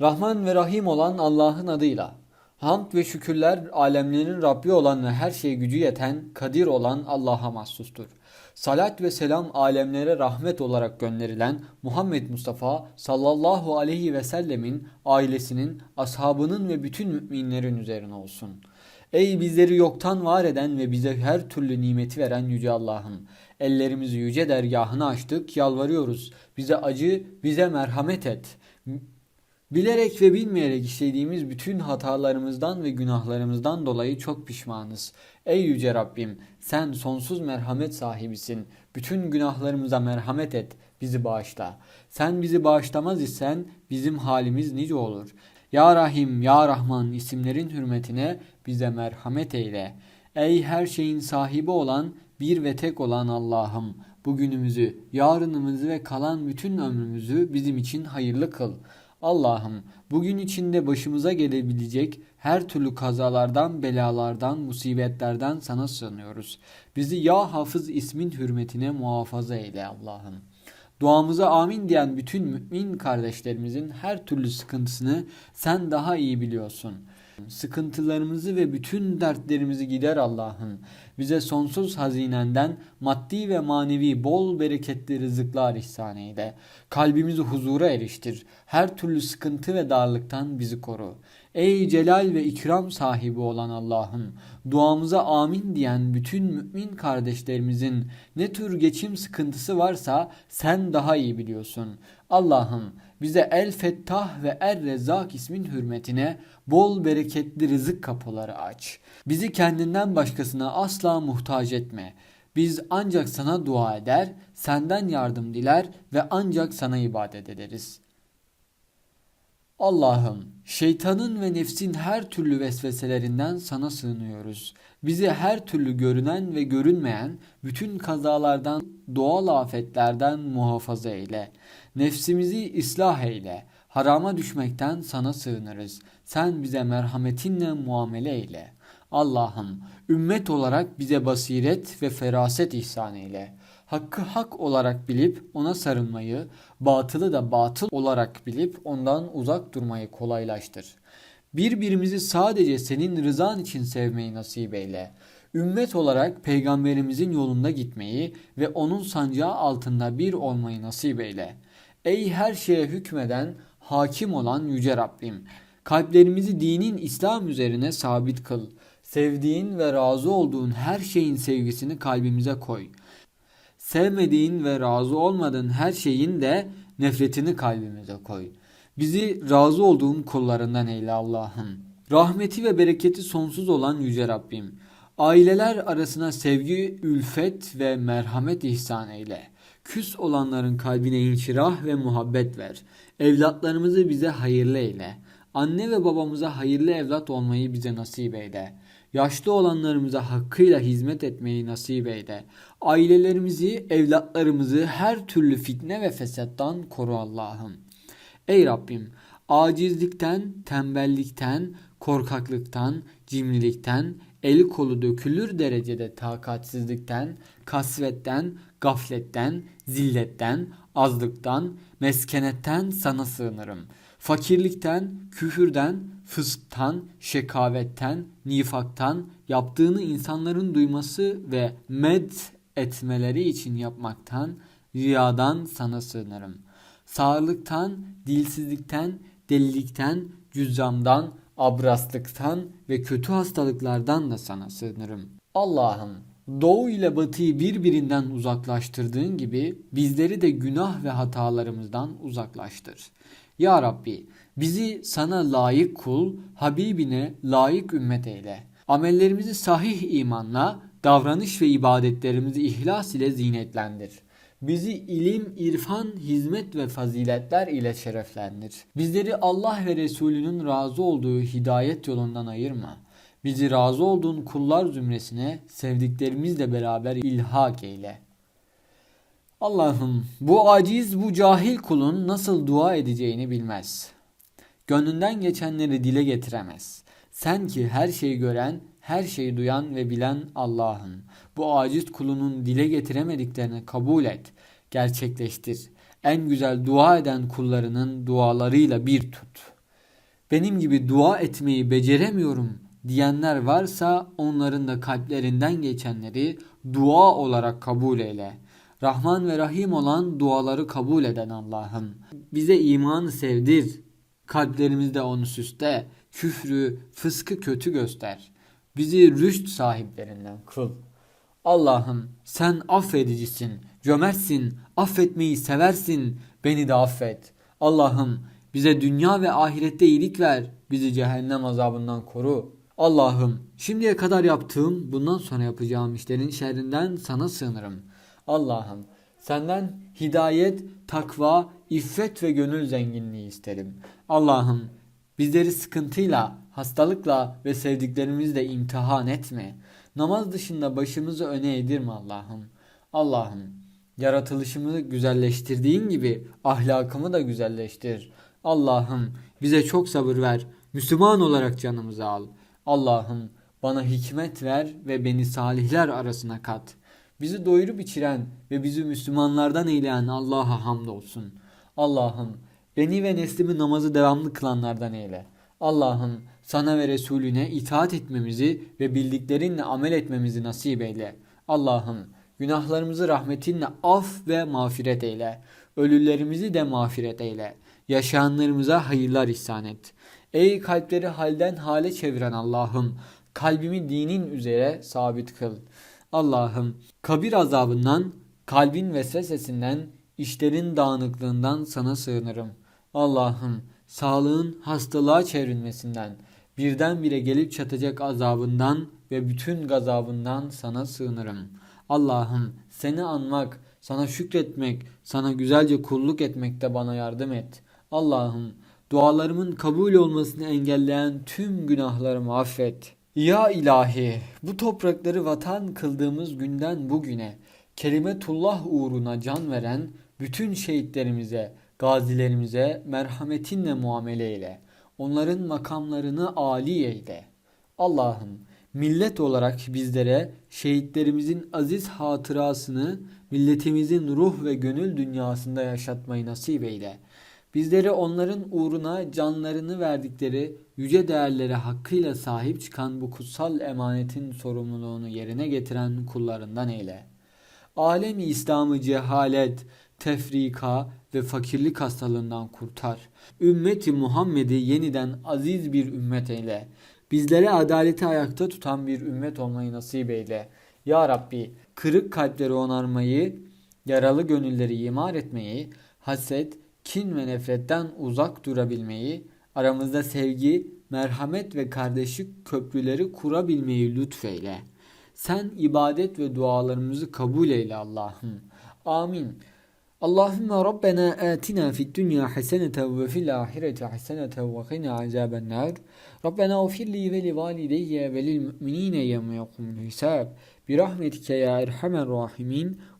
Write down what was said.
Rahman ve Rahim olan Allah'ın adıyla. Hamd ve şükürler alemlerin Rabbi olan ve her şeye gücü yeten, kadir olan Allah'a mahsustur. Salat ve selam alemlere rahmet olarak gönderilen Muhammed Mustafa sallallahu aleyhi ve sellemin ailesinin, ashabının ve bütün müminlerin üzerine olsun. Ey bizleri yoktan var eden ve bize her türlü nimeti veren Yüce Allah'ım. Ellerimizi yüce dergahına açtık, yalvarıyoruz. Bize acı, bize merhamet et. Bilerek ve bilmeyerek işlediğimiz bütün hatalarımızdan ve günahlarımızdan dolayı çok pişmanız. Ey yüce Rabbim, sen sonsuz merhamet sahibisin. Bütün günahlarımıza merhamet et, bizi bağışla. Sen bizi bağışlamaz isen bizim halimiz nice olur. Ya Rahim, Ya Rahman isimlerin hürmetine bize merhamet eyle. Ey her şeyin sahibi olan, bir ve tek olan Allah'ım, bugünümüzü, yarınımızı ve kalan bütün ömrümüzü bizim için hayırlı kıl. Allah'ım bugün içinde başımıza gelebilecek her türlü kazalardan, belalardan, musibetlerden sana sığınıyoruz. Bizi ya hafız ismin hürmetine muhafaza eyle Allah'ım. Duamıza amin diyen bütün mümin kardeşlerimizin her türlü sıkıntısını sen daha iyi biliyorsun. Sıkıntılarımızı ve bütün dertlerimizi gider Allah'ım. Bize sonsuz hazinenden maddi ve manevi bol bereketli rızıklar ihsan eyle. Kalbimizi huzura eriştir. Her türlü sıkıntı ve darlıktan bizi koru. Ey celal ve ikram sahibi olan Allah'ım, duamıza amin diyen bütün mümin kardeşlerimizin ne tür geçim sıkıntısı varsa sen daha iyi biliyorsun. Allah'ım bize El Fettah ve Er Rezzak ismin hürmetine bol bereketli rızık kapıları aç. Bizi kendinden başkasına asla muhtaç etme. Biz ancak sana dua eder, senden yardım diler ve ancak sana ibadet ederiz. Allah'ım şeytanın ve nefsin her türlü vesveselerinden sana sığınıyoruz. Bizi her türlü görünen ve görünmeyen bütün kazalardan, doğal afetlerden muhafaza eyle. Nefsimizi ıslah eyle. Harama düşmekten sana sığınırız. Sen bize merhametinle muamele eyle. Allah'ım ümmet olarak bize basiret ve feraset ihsan eyle. Hakkı hak olarak bilip ona sarılmayı, batılı da batıl olarak bilip ondan uzak durmayı kolaylaştır. Birbirimizi sadece senin rızan için sevmeyi nasip eyle. Ümmet olarak peygamberimizin yolunda gitmeyi ve onun sancağı altında bir olmayı nasip eyle. Ey her şeye hükmeden, hakim olan yüce Rabbim, kalplerimizi dinin İslam üzerine sabit kıl. Sevdiğin ve razı olduğun her şeyin sevgisini kalbimize koy. Sevmediğin ve razı olmadığın her şeyin de nefretini kalbimize koy. Bizi razı olduğun kullarından eyle Allah'ım. Rahmeti ve bereketi sonsuz olan Yüce Rabbim. Aileler arasına sevgi, ülfet ve merhamet ihsan eyle. Küs olanların kalbine inşirah ve muhabbet ver. Evlatlarımızı bize hayırlı eyle. Anne ve babamıza hayırlı evlat olmayı bize nasip eyle. Yaşlı olanlarımıza hakkıyla hizmet etmeyi nasip eyle. Ailelerimizi, evlatlarımızı her türlü fitne ve fesattan koru Allah'ım. Ey Rabbim, acizlikten, tembellikten, korkaklıktan, cimrilikten, eli kolu dökülür derecede takatsizlikten, kasvetten, gafletten, zilletten, azlıktan, meskenetten sana sığınırım. Fakirlikten, küfürden, fısktan, şekavetten, nifaktan, yaptığını insanların duyması ve med etmeleri için yapmaktan, riyadan sana sığınırım. Sağırlıktan, dilsizlikten, delilikten, cüzzamdan, abraslıktan ve kötü hastalıklardan da sana sığınırım. Allah'ım doğu ile batıyı birbirinden uzaklaştırdığın gibi bizleri de günah ve hatalarımızdan uzaklaştır. Ya Rabbi bizi sana layık kul, Habibine layık ümmet eyle. Amellerimizi sahih imanla, davranış ve ibadetlerimizi ihlas ile zinetlendir. Bizi ilim, irfan, hizmet ve faziletler ile şereflendir. Bizleri Allah ve Resulünün razı olduğu hidayet yolundan ayırma. Bizi razı olduğun kullar zümresine sevdiklerimizle beraber ilhak eyle. Allah'ım bu aciz bu cahil kulun nasıl dua edeceğini bilmez. Gönlünden geçenleri dile getiremez. Sen ki her şeyi gören, her şeyi duyan ve bilen Allah'ın bu aciz kulunun dile getiremediklerini kabul et, gerçekleştir. En güzel dua eden kullarının dualarıyla bir tut. benim gibi dua etmeyi beceremiyorum diyenler varsa onların da kalplerinden geçenleri dua olarak kabul eyle. Rahman ve Rahim olan duaları kabul eden Allah'ım. Bize imanı sevdir. Kalplerimizde onu süsle. Küfrü, fıskı kötü göster. Bizi rüşt sahiplerinden kıl. Allah'ım sen affedicisin, cömertsin, affetmeyi seversin, beni de affet. Allah'ım bize dünya ve ahirette iyilik ver, bizi cehennem azabından koru. Allah'ım şimdiye kadar yaptığım, bundan sonra yapacağım işlerin şerrinden sana sığınırım. Allah'ım senden hidayet, takva, iffet ve gönül zenginliği isterim. Allah'ım bizleri sıkıntıyla, hastalıkla ve sevdiklerimizle imtihan etme. Namaz dışında başımızı öne eğdirme Allah'ım. Allah'ım yaratılışımı güzelleştirdiğin gibi ahlakımı da güzelleştir. Allah'ım bize çok sabır ver. Müslüman olarak canımızı al. Allah'ım bana hikmet ver ve beni salihler arasına kat. Bizi doyurup içiren ve bizi Müslümanlardan eyleyen Allah'a hamdolsun. Allah'ım beni ve neslimi namazı devamlı kılanlardan eyle. Allah'ım sana ve Resulüne itaat etmemizi ve bildiklerinle amel etmemizi nasip eyle. Allah'ım günahlarımızı rahmetinle af ve mağfiret eyle. Ölülerimizi de mağfiret eyle. Yaşayanlarımıza hayırlar ihsan et. Ey kalpleri halden hale çeviren Allah'ım kalbimi dinin üzere sabit kıl. Allah'ım kabir azabından, kalbin vesvesesinden, işlerin dağınıklığından sana sığınırım. Allah'ım sağlığın hastalığa çevrilmesinden, birdenbire gelip çatacak azabından ve bütün gazabından sana sığınırım. Allah'ım seni anmak, sana şükretmek, sana güzelce kulluk etmekte bana yardım et. Allah'ım dualarımın kabul olmasını engelleyen tüm günahlarımı affet. Ya ilahi bu toprakları vatan kıldığımız günden bugüne kelimetullah uğruna can veren bütün şehitlerimize, gazilerimize merhametinle muamele eyle. Onların makamlarını âli eyle. Allah'ım millet olarak bizlere şehitlerimizin aziz hatırasını milletimizin ruh ve gönül dünyasında yaşatmayı nasip eyle. Bizleri onların uğruna canlarını verdikleri yüce değerlere hakkıyla sahip çıkan bu kutsal emanetin sorumluluğunu yerine getiren kullarından eyle. Alemi İslam'ı cehalet, tefrika ve fakirlik hastalığından kurtar. Ümmeti Muhammed'i yeniden aziz bir ümmet eyle. Bizlere adaleti ayakta tutan bir ümmet olmayı nasip eyle. Ya Rabbi kırık kalpleri onarmayı, yaralı gönülleri imar etmeyi, haset, kin ve nefretten uzak durabilmeyi, aramızda sevgi, merhamet ve kardeşlik köprüleri kurabilmeyi lütfeyle. Sen ibadet ve dualarımızı kabul eyle Allah'ım. Amin. Allahümme Rabbena atina fid dünya haseneten ve fil ahireti haseneten ve qina azaben nar. Rabbena ufirli ve li valideyye ve lil müminine yevme yekumul hisab. Bir rahmetike ya erhamer rahimin